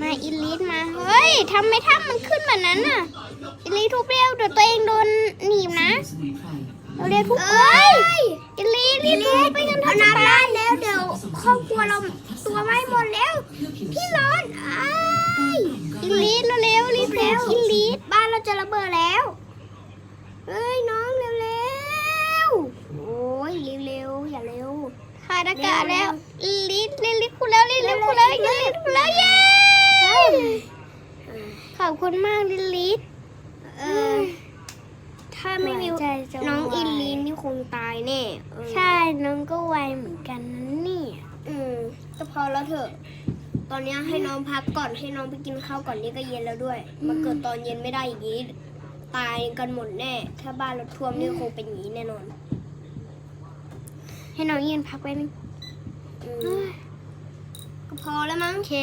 มาอิลิทมา เฮ้ยทำไมถ้ามันขึ้นแบบนั้นน่ะ อิลิททุบเร็วเดี๋ยวตัวเองโดนหนีบนะเราเรียกทุบเอ้ยอิลิทรีบทุบไปกันเถอะน้ำราดแล้วเดี๋ยวครอบครัวเราตัวไหม้หมดแล้ว พี่ร้อนอ้ายอิลิทเร็วรีบเร็วอิลิทบ้านเราจะระเบิดแล้วเฮ้ยน้องเร็วๆโอ้ยเร็วๆอย่าเร็วขาดอากาศแล้วอิลิทอิลิทคุณแล้วอิลิทคุณแล้วอิลิทคุณแล้ว อบคุณมากอิลิทเออ ถ้าไม่มีหัวใจจะน้องวาย อินลีนนี่คงตายแน่เออใช่น้องก็ไวเหมือนกันนะเนี่ย อืมก็พอแล้วเถอะ ตอนนี้ให้น้องพักก่อนให้น้องไปกินข้าวก่อนนี่ก็เย็นแล้วด้วยมาเกิดตอนเย็นไม่ได้อย่างนี้ ตายกันหมดแน่ ถ้าบ้านเราท่วมนี่คงเป็นอย่างนี้แน่นอนให้น้องยืนพักไว้นึงอืมก็พอแล้วมั้ง โอเค